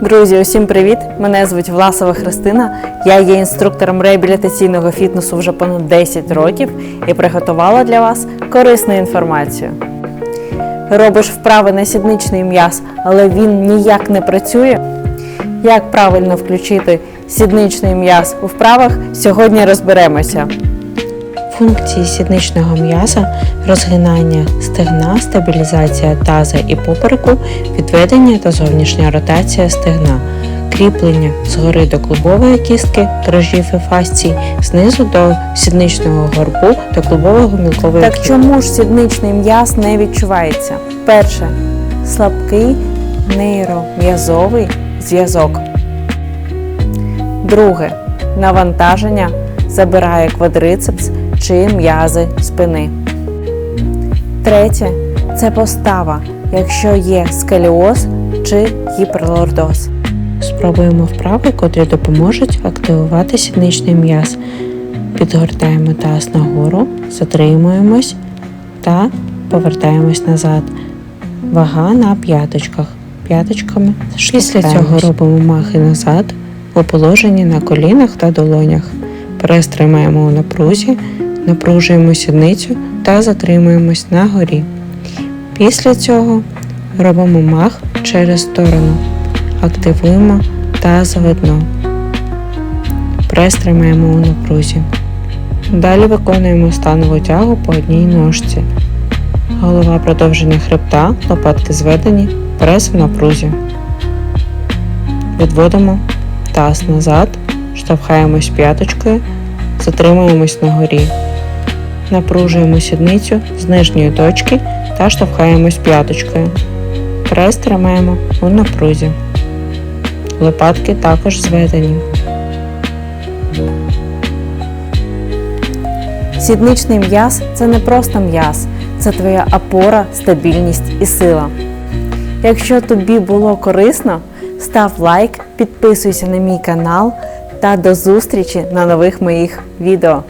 Друзі, усім привіт! Мене звуть Власова Христина. Я є інструктором реабілітаційного фітнесу вже понад 10 років і приготувала для вас корисну інформацію. Робиш вправи на сідничний м'яз, але він ніяк не працює. Як правильно включити сідничний м'яз у вправах, сьогодні розберемося. Функції сідничного м'яза розгинання стегна, стабілізація таза і попереку, відведення та зовнішня ротація стегна, кріплення згори до клубової кістки, дрожжів і фасцій, знизу до сідничного горбу та клубового мілкової Так чому ж сідничний м'яз не відчувається? Перше слабкий нейром'язовий зв'язок. Друге навантаження забирає квадрицепс чи м'язи спини. Третє це постава, якщо є сколіоз чи гіперлордоз. Спробуємо вправи, котрі допоможуть активувати сідничний м'яз. Підгортаємо таз нагору, затримуємось та повертаємось назад. Вага на п'яточках. П'яточками Після цього робимо махи назад у положенні на колінах та долонях. Прес тримаємо у напрузі, напружуємо сідницю та затримуємось на горі. Після цього робимо мах через сторону. Активуємо тазове дно. Прес тримаємо у напрузі. Далі виконуємо станову тягу по одній ножці. Голова продовження хребта, лопатки зведені, прес в напрузі. Відводимо таз назад, штовхаємось п'яточкою, затримуємось на горі. Напружуємо сідницю з нижньої точки та штовхаємось п'яточкою. Прес тримаємо у напрузі. Лопатки також зведені. Сідничний м'яз це не просто м'яз, це твоя опора, стабільність і сила. Якщо тобі було корисно, став лайк, підписуйся на мій канал та до зустрічі на нових моїх відео.